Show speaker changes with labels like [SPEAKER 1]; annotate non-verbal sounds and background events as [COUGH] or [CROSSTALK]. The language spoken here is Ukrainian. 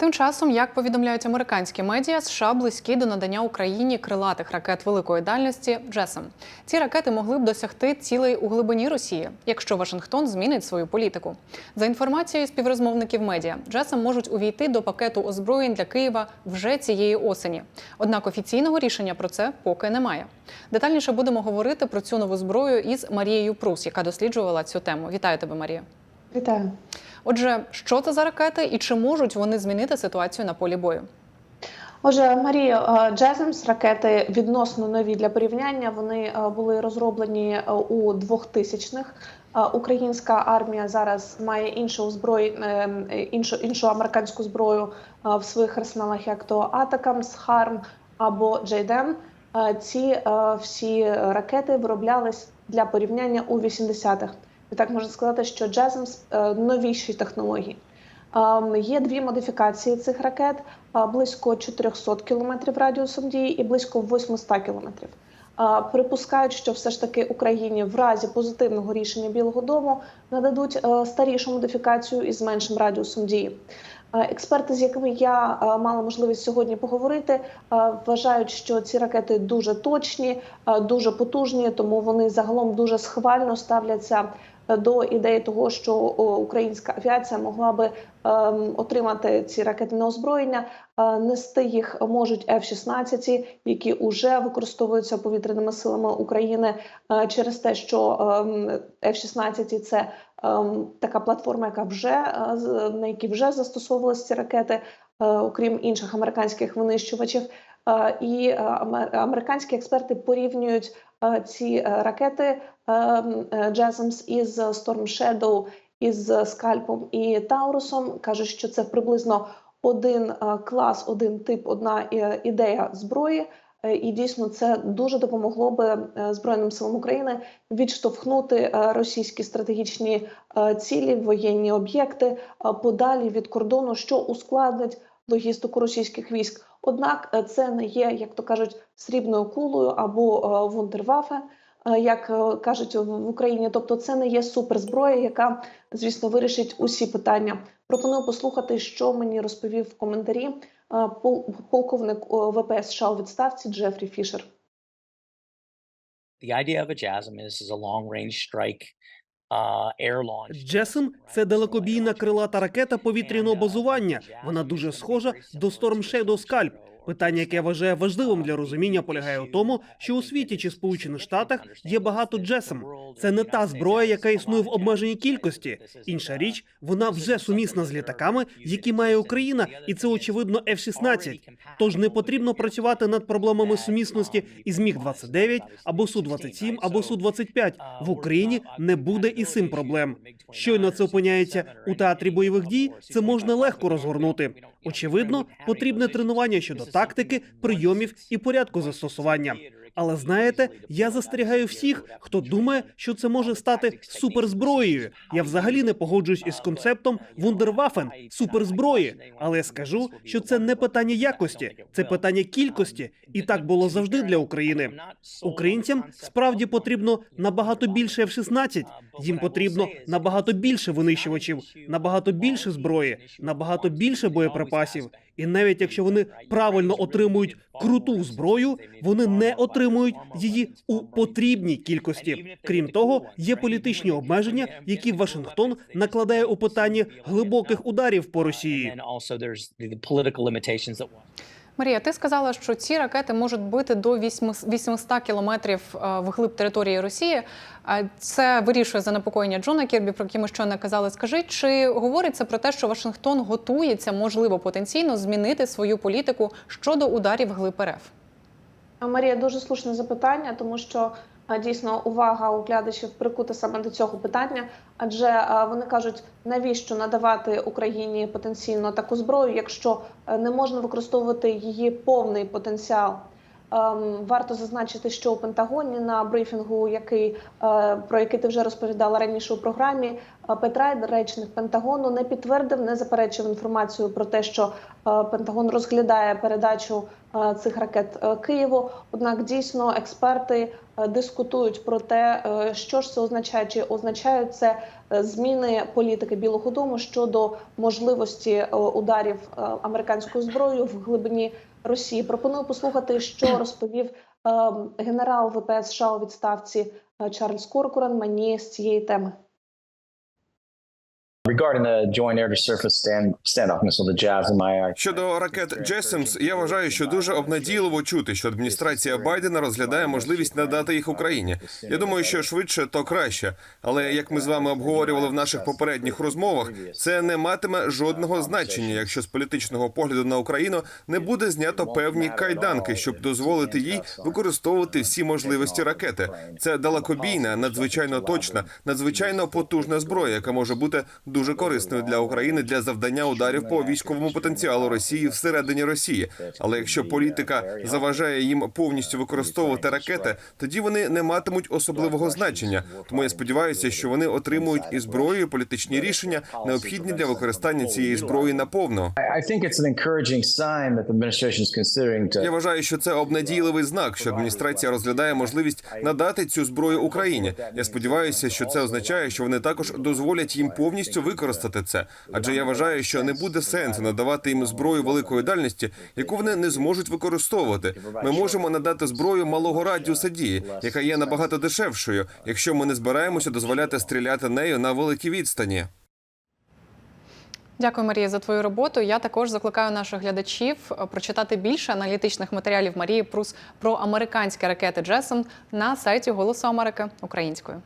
[SPEAKER 1] Тим часом, як повідомляють американські медіа, США близькі до надання Україні крилатих ракет великої дальності «Джесем». Ці ракети могли б досягти цілей у глибині Росії, якщо Вашингтон змінить свою політику. За інформацією співрозмовників медіа, «Джесем» можуть увійти до пакету озброєнь для Києва вже цієї осені. Однак офіційного рішення про це поки немає. Детальніше будемо говорити про цю нову зброю із Марією Прус, яка досліджувала цю тему. Вітаю тебе, Марія.
[SPEAKER 2] Вітаю.
[SPEAKER 1] Отже, що це за ракети і чи можуть вони змінити ситуацію на полі бою?
[SPEAKER 2] Отже, Марія Джеземс ракети відносно нові для порівняння. Вони е, були розроблені е, у 2000-х. Е, Українська армія зараз має іншу озброї, іншу іншу американську зброю в своїх арсеналах, як то Атакамс, Харм або Джейден. Ці всі ракети вироблялись для порівняння у 80-х. І так можна сказати, що Джеземс новіші технології. Ем, Є дві модифікації цих ракет: е, близько 400 км радіусом дії і близько 800 км. Е, Припускають, що все ж таки Україні в разі позитивного рішення Білого Дому нададуть е, старішу модифікацію із меншим радіусом дії. Е, Експерти, з якими я е, мала можливість сьогодні поговорити, е, вважають, що ці ракети дуже точні, е, дуже потужні, тому вони загалом дуже схвально ставляться е, до ідеї того, що українська авіація могла би ем, отримати ці ракети на озброєння. Е, Нести їх можуть F-16, які вже використовуються повітряними силами України е, через те, що ем, F-16 – це ем, така платформа, яка вже е, на якій вже застосовувалися ці ракети, окрім інших американських винищувачів. І американські експерти порівнюють ці е, ракети Джеземс із Storm Shadow, із Скальпом і Таурусом. кажуть, що це приблизно один е, клас, один тип, одна е, ідея зброї. Е, І дійсно це дуже допомогло би е, Збройним силам України відштовхнути е, російські стратегічні е, цілі, воєнні об'єкти е, подалі від кордону, що ускладнить логістику російських військ. Однак е, це не є, як то кажуть, срібною кулею або е, вундервафе, е, як кажуть в Україні. Тобто, це не є суперзброя, яка, звісно, вирішить усі питання. Пропоную послухати, що мені розповів в коментарі пол- полковник ВПС США у відставці Джефрі Фішер.
[SPEAKER 3] The idea of a JASM is, is a long-range strike, uh, air launch.
[SPEAKER 4] Джесем це далекобійна крилата ракета повітряного базування. Вона дуже схожа до Storm Shadow Scalp. Питання, яке я вважаю важливим для розуміння, полягає в тому, що у світі чи Сполучених Штатах є багато джесем. Це не та зброя, яка існує в обмеженій кількості. Інша річ, вона вже сумісна з літаками, які має Україна, і це очевидно F-16. Тож не потрібно працювати над проблемами сумісності із міг 29 або су 27 або су 25 В Україні не буде і цим проблем. Щойно це опиняється у театрі бойових дій. Це можна легко розгорнути. Очевидно, потрібне тренування щодо тактики, прийомів і порядку застосування. Але знаєте, я застерігаю всіх, хто думає, що це може стати суперзброєю. Я взагалі не погоджуюсь із концептом вундервафен суперзброї. Але я скажу, що це не питання якості, це питання кількості, і так було завжди для України. Українцям справді потрібно набагато більше F-16, Їм потрібно набагато більше винищувачів, набагато більше зброї, набагато більше боєприпасів. І навіть якщо вони правильно отримують круту зброю, вони не отримують її у потрібній кількості. Крім того, є політичні обмеження, які Вашингтон накладає у питанні глибоких ударів по Росії.
[SPEAKER 1] Марія, ти сказала, що ці ракети можуть бити до 800 кілометрів е, вглиб території Росії. Це вирішує занепокоєння Джона Кірбі, про які ми щойно казали. Скажи, чи говориться про те, що Вашингтон готується, можливо, потенційно змінити свою політику щодо ударів глиб РФ?
[SPEAKER 2] Марія, дуже слушне запитання, тому що дійсно увага у глядачів прикута саме до цього питання, адже вони кажуть, навіщо надавати Україні потенційно таку зброю, якщо е, не можна використовувати її повний потенціал. Ем, Варто зазначити, що у Пентагоні на брифінгу, який е, про який ти вже розповідала раніше у програмі, е, Петрайд, речник Пентагону, не підтвердив, не заперечив інформацію про те, що е, Пентагон розглядає передачу е, цих ракет е, Києву. Однак дійсно експерти е, дискутують про те, е, що ж це означає, чи означає це е, зміни політики Білого Дому щодо можливості е, ударів е, американською зброєю в глибині Росії. Пропоную послухати, що [CLEARS THROAT] розповів е, генерал ВПС США у відставці е, Чарльз Коркоран мені з цієї теми.
[SPEAKER 5] Regarding the joint JASM, I
[SPEAKER 6] Щодо ракет Джесемс, я вважаю, що дуже обнадійливо чути, що адміністрація Байдена розглядає можливість надати їх Україні. Я думаю, що швидше то краще. Але як ми з вами обговорювали в наших попередніх розмовах, це не матиме жодного значення, якщо з політичного погляду на Україну не буде знято певні кайданки, щоб дозволити їй використовувати всі можливості ракети. Це далекобійна, надзвичайно точна, надзвичайно потужна зброя, яка може бути дуже корисною для України для завдання ударів по військовому потенціалу Росії всередині Росії. Але якщо політика заважає їм повністю використовувати ракети, тоді вони не матимуть особливого значення. Тому я сподіваюся, що вони отримують і зброю, і політичні рішення необхідні для використання цієї зброї наповно. Я вважаю, що це обнадійливий знак, що адміністрація розглядає можливість надати цю зброю Україні. Я сподіваюся, що це означає, що вони також дозволять їм повністю використати це. Адже я вважаю, що не буде сенсу надавати їм зброю великої дальності, яку вони не зможуть використовувати. Ми можемо надати зброю малого радіуса дії, яка є набагато дешевшою, якщо ми не збираємося дозволяти стріляти нею на великій відстані.
[SPEAKER 1] Дякую, Марія, за твою роботу. Я також закликаю наших глядачів е, прочитати більше аналітичних матеріалів Марії Прус про американські ракети Джесом на сайті Голосу Америки українською.